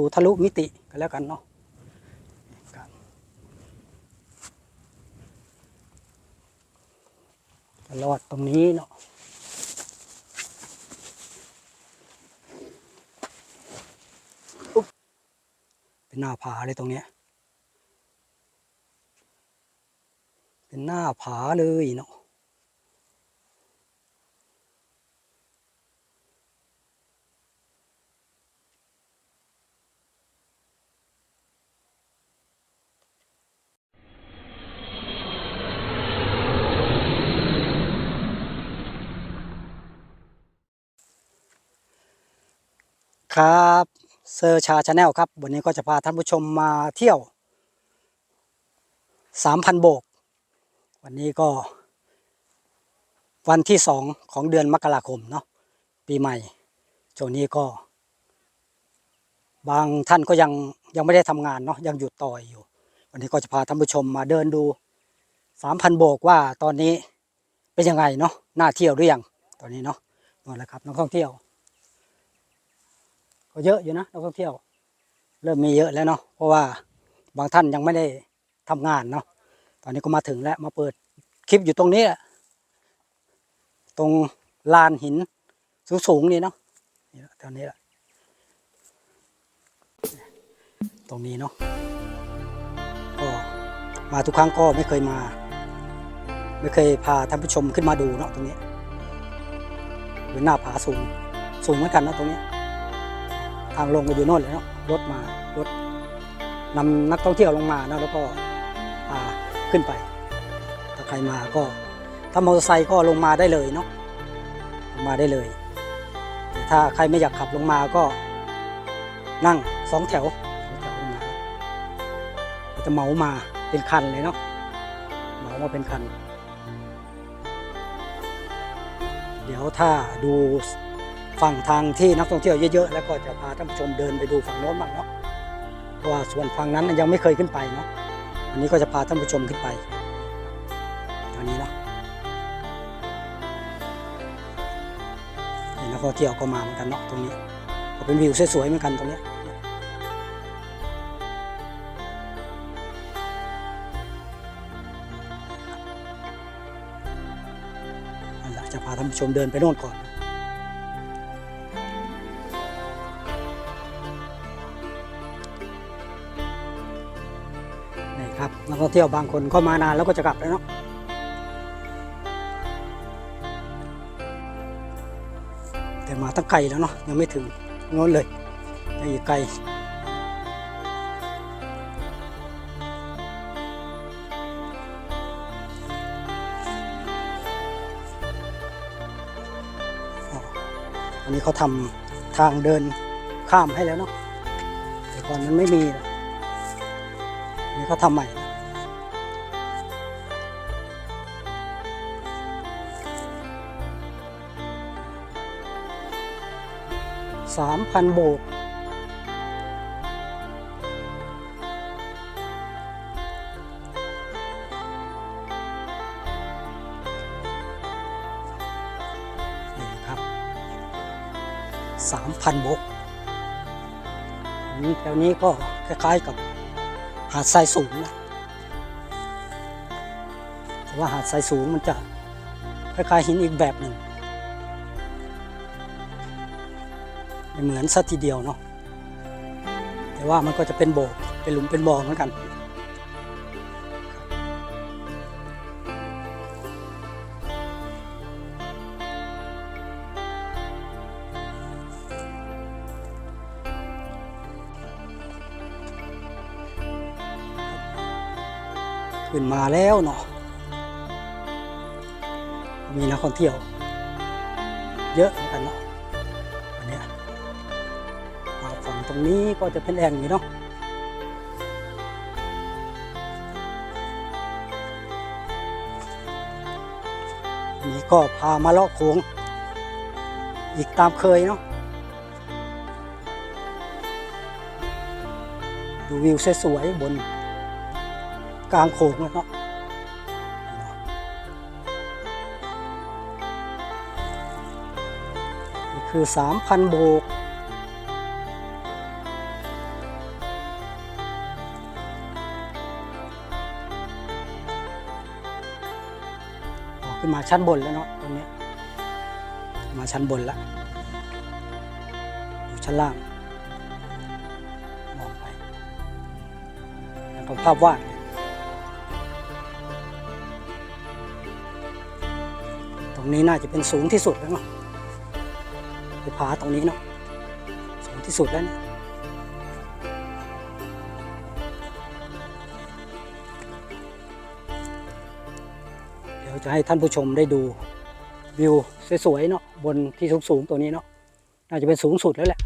ตูทะลุมิติกันแล้วกันเนาะครับจะรอดตรงนี้เนาะเป็นหน้าผาเลยตรงเนี้ย เป็นหน้าผาเลยเนาะ ครับเซอร์ชาชาแนลครับวันนี้ก็จะพาท่านผู้ชมมาเที่ยวสามพันโบก วันนี้ก็ วันที่สองของเดือนมกราคมเนาะปีใหม่ช่วงนี้ก็ บางท่านก็ยังยังไม่ได้ทำงานเนาะยังหยุดต่อยอยู่ วันนี้ก็จะพาท่านผู้ชมมาเดินดูสามพันโบกว่าตอนนี้เป็นยังไงเนาะน่าเที่ยวหรือยังตอนนี้เนาะนั่นแหละครับนักท่องเที่ยว ก็เยอะอยู่นะนักท่องเที่ยว เริ่มมีเยอะแล้วเนาะเพราะว่าบางท่านยังไม่ได้ทำงานเนาะตอนนี้ก็มาถึงแล้วมาเปิดคลิปอยู่ตรงนี้ตรงลานหินสูงๆนี่เนาะนี่ตอนนี้แหละตรงนี้เนาะก็มาทุกครั้งก็ไม่เคยมา ไม่เคยพาท่านผู้ชมขึ้นมาดูเนาะตรงนี้เป็นหน้าผาสูงสูงเหมือนกันเนาะตรงนี้ ทางลงก็อยู่โน่นเลยเนาะรถมารถนำนักท่องเที่ยวลงมานะแล้วก็ขึ้นไป ถ้าใครมาก็ถ้ามอเตอร์ไซค์ก็ลงมาได้เลยเนาะลงมาได้เลย แต่ถ้าใครไม่อยากขับลงมาก็นั่งสองแถวสองแถวลงมาเราจะเหมามาเป็นคันเลยเนาะเหมามาเป็นคัน เดี๋ยวถ้าดู ฝั่งทางที่นักท่องเที่ยวเยอะๆ แล้วก็จะพาท่านผู้ชมเดินไปดูฝั่งโน้นบ้างเนาะ เพราะว่าส่วนฝั่งนั้นยังไม่เคยขึ้นไปเนาะอันนี้ก็จะพาท่านผู้ชมขึ้นไปตอนนี้เนาะเห็นนักท่องเที่ยวก็มาเหมือนกันเนาะตรงนี้ ก็เป็นวิวสวยๆเหมือนกันตรงเนี้ยนั่แหละจะพาท่านผู้ชมเดินไปโน่นก่อน ครับนักท่องเที่ยวบางคนเข้ามานานแล้วก็จะกลับแล้วเนาะแต่มาตั้งไกลแล้วเนาะยังไม่ถึงโน้นเลยยังอีกไกลอันนี้เขาทำทางเดินข้ามให้แล้วเนาะแต่ก่อนมันไม่มีหรอก นี่เขาทำใหม่สามพันโบกนี่ครับสามพันโบกนี่แถวนี้ก็คล้ายๆกับ หาดทรายสูงนะแต่ว่าหาดทรายสูงมันจะคล้ายๆหินอีกแบบหนึ่งไม่เหมือนสักทีเดียวเนาะแต่ว่ามันก็จะเป็นโบกเป็นหลุมเป็นบ่อเหมือนกัน ขึ้นมาแล้วเนาะมีนักท่องเที่ยว เยอะเหมือนกันเนาะวันนี้มาฝั่งตรงนี้ก็จะเป็นแอ่งอยู่เนาะอันนี้ก็พามาเลาะโค้งอีกตามเคยเนาะดูวิวสวยๆบน กลางโขงเลยเนาะนี่คือ 3,000 โบก ขึ้นมาชั้นบนแล้วเนาะตรงนี้ มาชั้นบนแล้วอยู่ชั้นล่าง มองไปแล้วก็ภาพวาด นี้น่าจะเป็นสูงที่สุดแล้วเนาะไปผาตรงนี้เนาะสูงที่สุดแล้วเนี่ยเดี๋ยวจะให้ท่านผู้ชมได้ดูวิวสวยๆเนาะบนที่สูงๆตัวนี้เนาะน่าจะเป็นสูงสุดแล้วแหละ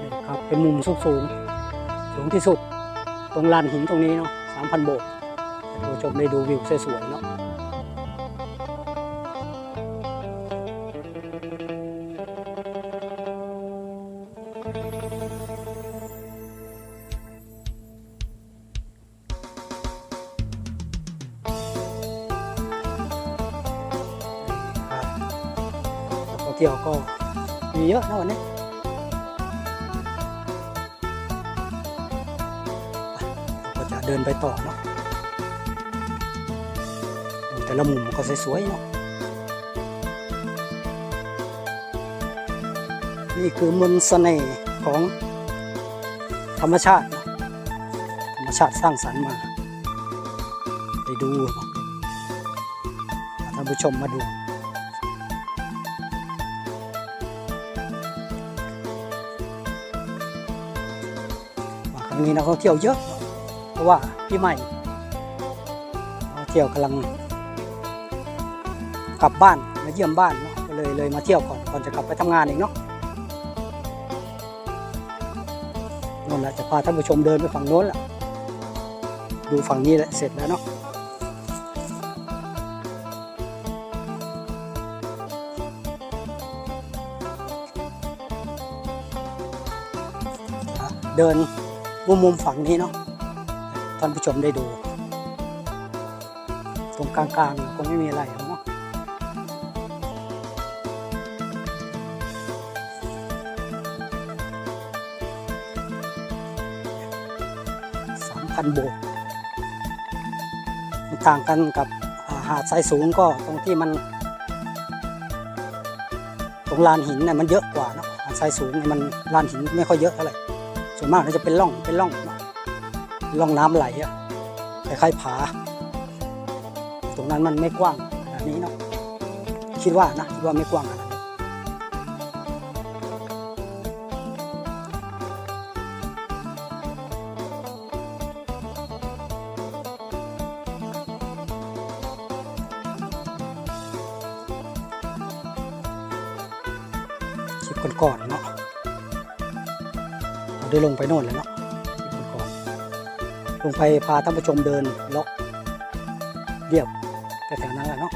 นี่ครับเป็นมุมสูงสูงๆสูงที่สุด ตรงลานหินตรงนี้เนาะ สามพันโบกให้ท่านผู้ชมได้ดูวิวสวยๆเนาะเที่ยวก็มีเยอะนะวันนี้ ดินไปต่อเนาะแต่ละมุมก็สวยๆเนาะนี่คือมนต์เสน่ห์ของธรรมชาติ ธรรมชาติสร้างสรรค์มา ไปดูนะท่านผู้ชมมาดูครั้งนี้นักท่องเที่ยวเยอะ ราะว่าพี่ใหม่เที่ยวกำลังกลับบ้านมาเยี่ยมบ้านเนาะก็เลยเลยมาเที่ยวก่อนก่อนจะกลับไปทำงานอีกเนาะนั่นแหละจะพาท่านผู้ชมเดินไปฝั่งโน้นแหละดูฝั่งนี้แหละเสร็จแล้วเนาะอะเดินมุมมุมฝั่งนี้เนาะ ท่านผู้ชมได้ดู ตรงกลางๆคงไม่มีอะไรหรอกเนาะสามพันโบกต่างกันกับหาดทรายสูงก็ตรงที่มัน ตรงลานหินเนี่ยมันเยอะกว่านะหาดทรายสูงเนี่ยมันลานหินไม่ค่อยเยอะเท่าไหร่ส่วนมากมันจะเป็นร่องเป็นร่องนะ ร่องน้ำไหลอะคล้ายๆผา ตรงนั้นมันไม่กว้างขนาดนี้เนาะคิดว่านะคิดว่าไม่กว้างขนาดนี้คลิปก่อนๆเนาะเราได้ลงไปโน่นแล้วเนาะ ลงไปพาท่านผู้ชมเดินเลาะเรียบแถวนั้นแหละเนาะ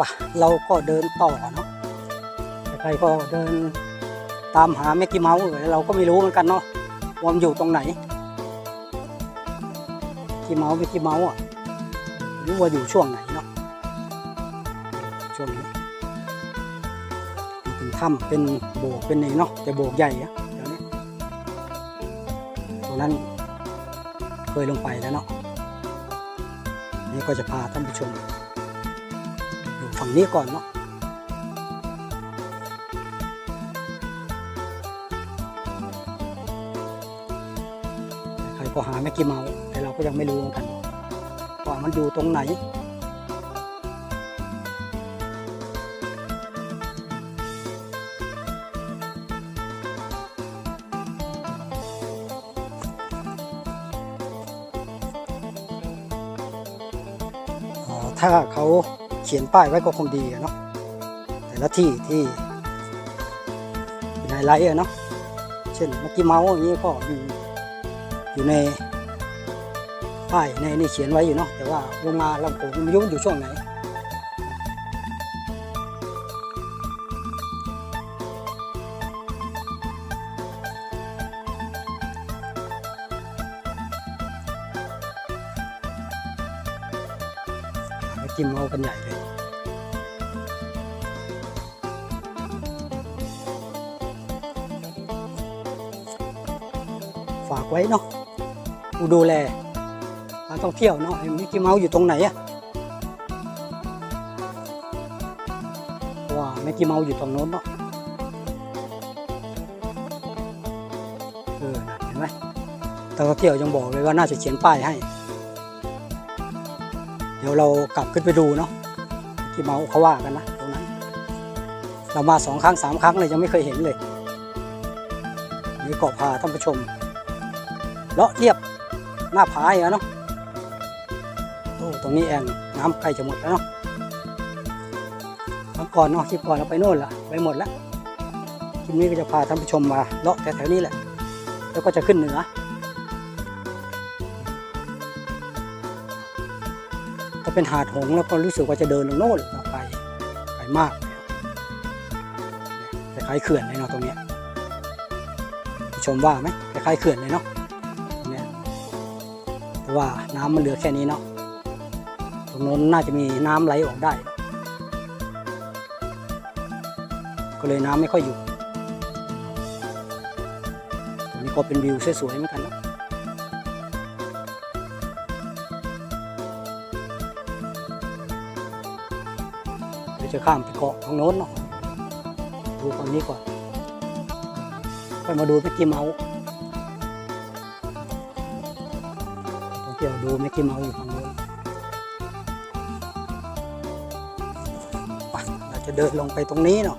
ปะเราก็เดินต่อเนาะใครก็เดินตามหาแม็กกี้เมาส์เราก็ไม่รู้เหมือนกันเนาะว่ามอยู่ตรงไหนกี่เมาส์ไปกี่เมาส์อะรู้ว่าอยู่ช่วงไหน ค้ำเป็นโบกเป็นนี่เนาะแต่โบกใหญ่อะเดี๋ยวนี้ตรงนั้นเคยลงไปแล้วเนาะนี่ก็จะพาท่านผู้ชมอยู่ฝั่งนี้ก่อนเนาะใครก็หาแม็กกี้เมาส์แต่เราก็ยังไม่รู้เหมือนกันว่ามันอยู่ตรงไหน ถ้าเขาเขียนป้ายไว้ก็คงดีเนาะแต่ละที่ที่เป็นไฮไลท์เนาะเช่นเมื่อกี้เมาส์อย่างนี้ก็มีอยู่ในป้ายในนี่เขียนไว้อยู่เนาะแต่ว่าลงมาลำโพงม่รู้มันอยู่ช่วงไหน จิ้เอากันใหญ่เลยฝากไว้เนาะผู้ดูแลกาต้องเที่ยวเนาะเมิกกี้เมาส์อยู่ตรงไหนอะว้ามิกกี้เมาส์อยู่ตรงโน้นเนาะเออเห็นไหมการท่องเที่ยวยังบอกเลยว่าน่าจะเขียนป้ายให้ เดี๋ยวเรากลับขึ้นไปดูเนาะมิกกี้เมาเขาว่ากันนะตรงนั้น เรามาสองครั้งสามครั้งเลยยังไม่เคยเห็นเลยนี่ก็พาท่านผู้ชมเลาะเรียบหน้าผาอีกแล้วเนาะโอ้ตรงนี้แองน้ำใกล้จะหมดแล้วเนาะครั้งก่อนเนาะคลิปก่อนเราไปโน่นละไปหมดแล้วคลิปนี้ก็จะพาท่านผู้ชมมาเลาะแถวๆนี้แหละ แล้วก็จะขึ้นเหนือ เป็นหาดหงแล้วก็รู้สึกว่าจะเดินลงโน่นออกไปไกลมากคล้ายเขื่อนเลยเนาะตรงเนี้ยชมว่าไหมคล้ายเขื่อนเลยเนาะเนี่ยแต่ว่าน้ำมันเหลือแค่นี้เนาะตรงโน้นน่าจะมีน้ำไหลออกได้ ก็เลยน้ำไม่ค่อยอยู่ตรงนี้ก็เป็นวิวสวยๆเหมือนกันนะ จะข้ามไปเกาะทางโน้นเนาะดูตอนนี้ก่อนค่อยมาดูแม็กกี้เมาส์ต้องเที่ยวดูแม็กกี้เมาส์อยู่ฝั่งนู้นเราจะเดินลงไปตรงนี้เนาะ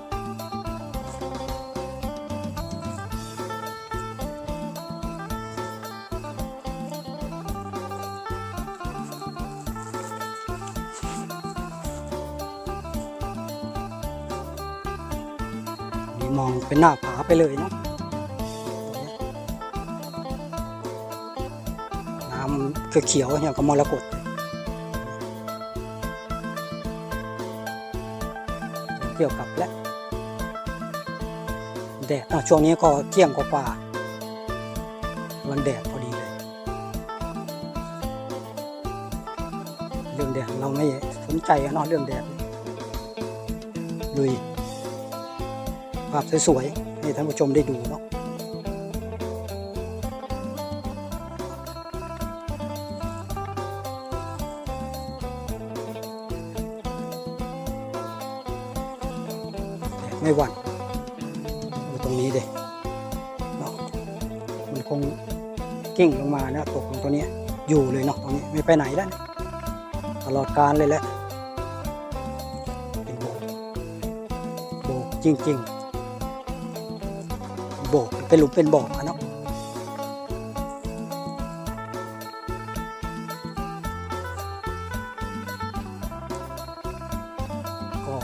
มองเป็นหน้าผาไปเลยเนาะน้ำเขียวๆอย่างกับมรกตเกี่ยวกับและแดดช่วงนี้ก็เที่ยงกว่าๆวันแดดพอดีเลยเรื่องแดดเราไม่สนใจเนาะเรื่องแดดลุย ภาพสวยๆให้ท่านผู้ชมได้ดูเนาะไม่หวั่นดูตรงนี้เด็เนาะมันคงกิ้งลงมานะตกลงตัวนี้อยู่เลยเนาะตรงนี้ไม่ไปไหนแล้วตลอดการเลยแหละเป็นโบกโบกจริง ๆ โบกเป็นหลุมเป็นบ่ออะเนาะก็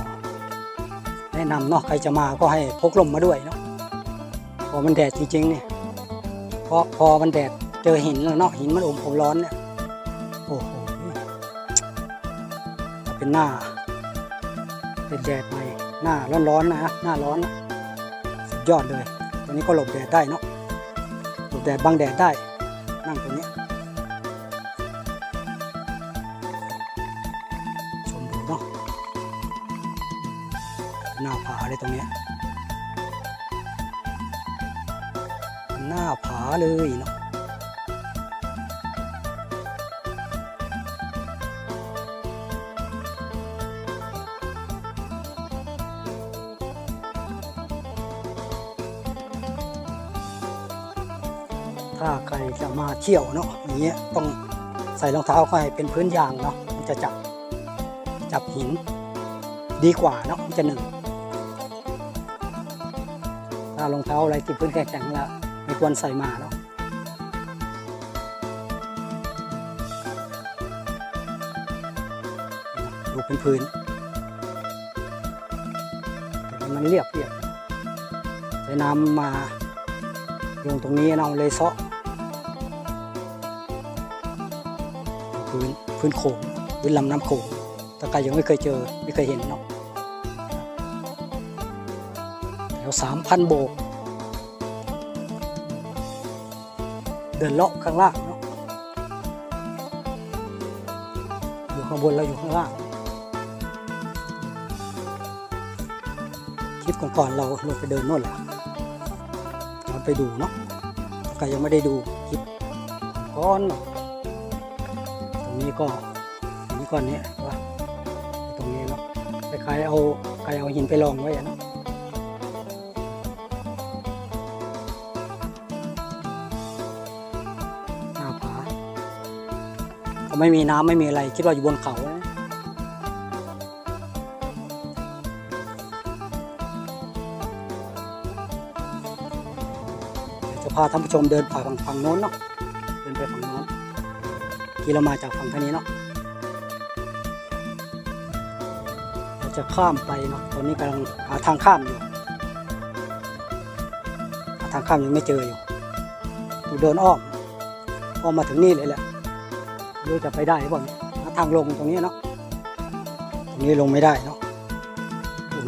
แนะนำเนาะใครจะมาก็ให้พกร่มมาด้วยเนาะพอมันแดดจริงๆเนี่ยเพราะพอมันแดดเจอหินแล้วเนาะหินมันอมความร้อนเนี่ยโอ้โหเป็นหน้า เป็นแดดใหม่หน้าร้อนๆนะหน้าร้อนนะสุดยอดเลย ตัวนี้ก็หลบแดดได้เนาะหลบแดดบังแดดได้ นั่งตัวนี้ชมดูเนาะหน้าผาเลยตรงนี้หน้าผาเลยเนาะ ถ้าใครจะมาเที่ยวเนาะอย่างเงี้ยต้องใส่รองเท้าให้เป็นพื้นยางเนาะมันจะจับจับหินดีกว่าเนาะมันจะหนึ่งถ้ารองเท้าอะไรที่พื้นแข็งๆแล้วไม่ควรใส่มาเนาะดูเป็นพื้นมันเรียบเรียบใช้น้ำมาลงตรงนี้เราเลยเซาะ พื้นพื้นโขงพื้นลำน้ำโขงต่ใครยังไม่เคยเจอไม่เคยเห็นเนาะแถวสามพันโบก เดินเลาะข้างล่างเนาะอยู่ข้างบนเราอยู่ข้างล่างคลิปก่อนๆเราลงไปเดินโน่นแหละเราไปดูเนาะก็ยังไม่ได้ดูคลิปก้อนเนาะ นี้ก็ตรงนี้ก้อนเนี้ยว่าตรงนี้เนาะคล้ายๆเอาใครเอาหินไปลองไว้อะเนาะหน้าผาก็ไม่มีน้ำไม่มีอะไร คิดว่าอยู่บนเขานะจะพาท่านผู้ชมเดินผ่าฝั่งฝั่งโน้นเนาะ ที่เรามาจากฝั่งทางนี้เนาะเราจะข้ามไปเนาะตอนนี้กำลังหาทางข้ามอยู่หาทางข้ามยังไม่เจออยู่อยู่เดินอ้อมอ้อมมาถึงนี่เลยแหละไม่รู้จะไปได้หรือเปล่าเนี่ยหาทางลงตรงนี้เนาะตรงนี้ลงไม่ได้เนาะ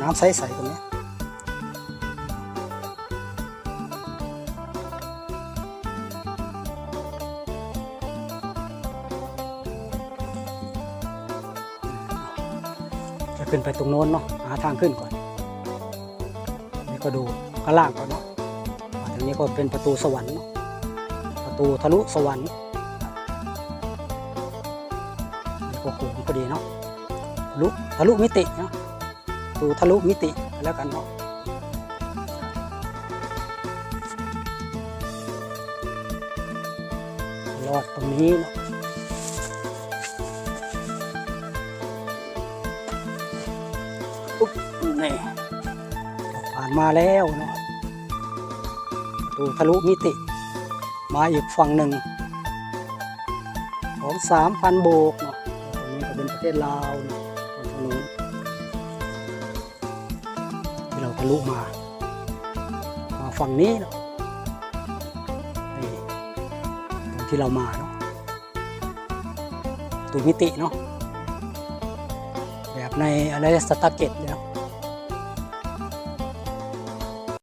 น้ำใสๆตรงนี้ จะขึ้นไปตรงโน้นเนาะหาทางขึ้นก่อนนี่ก็ดูข้างล่างก่อนเนาะมาทางนี้ก็เป็นประตูสวรรค์เนาะประตูทะลุสวรรค์นี่ก็โหพอดีเนาะทะลุทะลุมิติเนาะประตูทะลุมิติแล้วกันเนาะรอดตรงนี้เนาะ มาแล้วเนาะประตูทะลุมิติ มาอีกฝั่งหนึ่งของสามพันโบกเนาะตรงนี้ก็เป็นประเทศลาวเนาะตรงนู้นที่เราทะลุมา มาฝั่งนี้เนาะนี่ตรงที่เรามาเนาะประตูมิติเนาะแบบในอะไรสตาร์เก็ตเนาะ